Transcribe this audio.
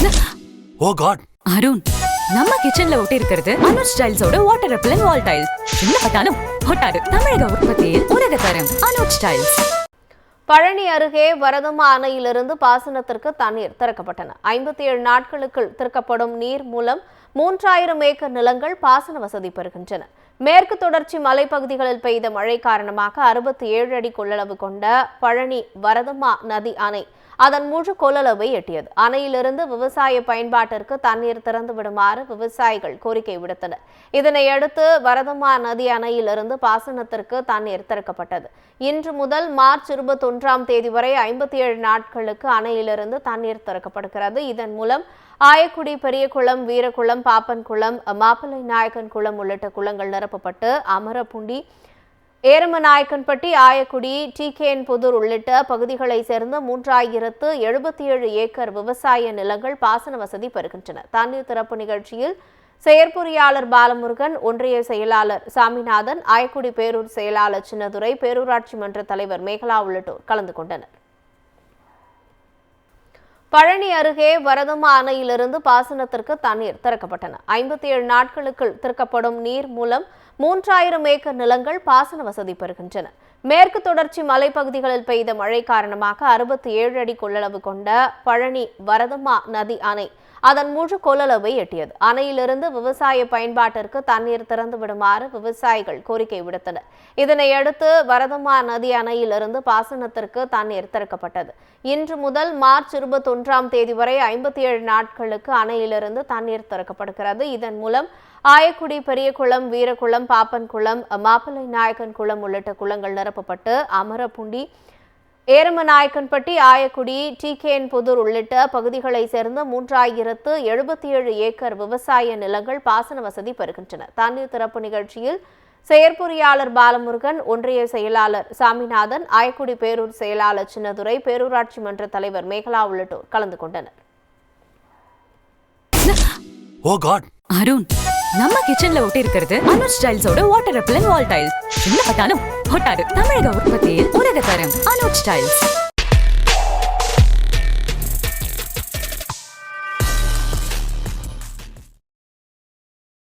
ஓ God. Arun நம்ம கிச்சன்ல ஒட்டி இருக்கிறது அனுஜ் ஸ்டைல்ஸோட வாட்டர் ரெப்பலன் வால் டைல்ஸ் சின்ன பட்டாலும் ஒட்டாது. தமிழக உற்பத்தியில் உலக தரம் அனுஜ் ஸ்டைல்ஸ் பழனி அருகே வரதமா அணையிலிருந்து பாசனத்திற்கு தண்ணீர் திறக்கப்பட்டன. ஐம்பத்தி ஏழு நாட்களுக்குள் திறக்கப்படும் நீர் மூலம் மூன்றாயிரம் ஏக்கர் நிலங்கள் பாசன வசதி பெறுகின்றன. மேற்கு தொடர்ச்சி மலைப்பகுதிகளில் பெய்த மழை காரணமாக அறுபத்தி ஏழு அடி கொள்ளளவு கொண்ட பழனி வரதமா நதி அணை அதன் முழு கொள்ளளவை எட்டியது. அணையிலிருந்து விவசாய பயன்பாட்டிற்கு தண்ணீர் திறந்து விடுமாறு விவசாயிகள் கோரிக்கை விடுத்தனர். இதனையடுத்து வரதமா நதி அணையிலிருந்து பாசனத்திற்கு தண்ணீர் திறக்கப்பட்டது. இன்று முதல் மார்ச் இருபத்தொன்றாம் தேதி வரை ஐம்பத்தி ஏழு நாட்களுக்கு அணையிலிருந்து தண்ணீர் திறக்கப்படுகிறது. இதன் மூலம் ஆயக்குடி பெரியகுளம் வீரகுளம் பாப்பன்குளம் மாப்பிள்ளை நாயக்கன் குளம் உள்ளிட்ட குளங்கள் நிரப்பப்பட்டு அமரப்புண்டி ஏரமநாயக்கன்பட்டி ஆயக்குடி டிகேஎன் புதூர் உள்ளிட்ட பகுதிகளைச் சேர்ந்த மூன்றாயிரத்து எழுபத்தி ஏழு ஏக்கர் விவசாய நிலங்கள் பாசன வசதி பெறுகின்றன. தண்ணீர் திறப்பு நிகழ்ச்சியில் செயற்பொறியாளர் பாலமுருகன் ஒன்றிய செயலாளர் சாமிநாதன் ஆயக்குடி பேரூர் செயலாளர் சின்னதுரை பேரூராட்சி மன்ற தலைவர் மேகலா உள்ளிட்டோர் கலந்து கொண்டனர். பழனி அருகே வரதமா அணையிலிருந்து பாசனத்திற்கு தண்ணீர் திறக்கப்பட்டன. ஐம்பத்தி ஏழு நாட்களுக்குள் திறக்கப்படும் நீர் மூலம் மூன்றாயிரம் ஏக்கர் நிலங்கள் பாசன வசதி பெறுகின்றன. மேற்கு தொடர்ச்சி மலைப்பகுதிகளில் பெய்த மழை காரணமாக அறுபத்தி ஏழு அடி கொள்ளளவு கொண்ட பழனி வரதமா நதி அணை அதன் முழு கொள்ளளவை எட்டியது. அணையிலிருந்து விவசாய பயன்பாட்டிற்கு தண்ணீர் திறந்து விடுமாறு விவசாயிகள் கோரிக்கை விடுத்தனர். இதனையடுத்து வரதமா நதி அணையிலிருந்து பாசனத்திற்கு தண்ணீர் திறக்கப்பட்டது. இன்று முதல் மார்ச் இருபத்தொன்றாம் தேதி வரை ஐம்பத்தி ஏழு நாட்களுக்கு அணையிலிருந்து தண்ணீர் திறக்கப்படுகிறது. இதன் மூலம் ஆயக்குடி பெரியகுளம் வீரகுளம் பாப்பன்குளம் மாப்பிள்ளை நாயக்கன் குளம் உள்ளிட்ட குளங்கள் நிரப்பப்பட்டு அமரப்புண்டி ஏரமநாயக்கன்பட்டி ஆயக்குடி டிகேஎன் புதூர் உள்ளிட்ட பகுதிகளைச் சேர்ந்த மூன்றாயிரத்து எழுபத்தி ஏழு ஏக்கர் விவசாய நிலங்கள் பாசன வசதி பெறுகின்றன. தண்ணீர் திறப்பு நிகழ்ச்சியில் செயற்பொறியாளர் பாலமுருகன் ஒன்றிய செயலாளர் சாமிநாதன் ஆயக்குடி பேரூர் செயலாளர் சின்னதுரை பேரூராட்சி மன்ற தலைவர் மேகலா உள்ளிட்டோர் கலந்து கொண்டனர். ஓ காட்! அருண் நம்ம கிச்சன்ல ஒட்டி இருக்கிறது அனுஜ் ஸ்டைல்ஸோட வாட்டர் ரெப்பலன் வால் டைல்ஸ். சின்ன பட்டாலும் கொட்டாடு தமிழக உற்பத்தியில் உலக தரம் அனுஜ் ஸ்டைல்ஸ்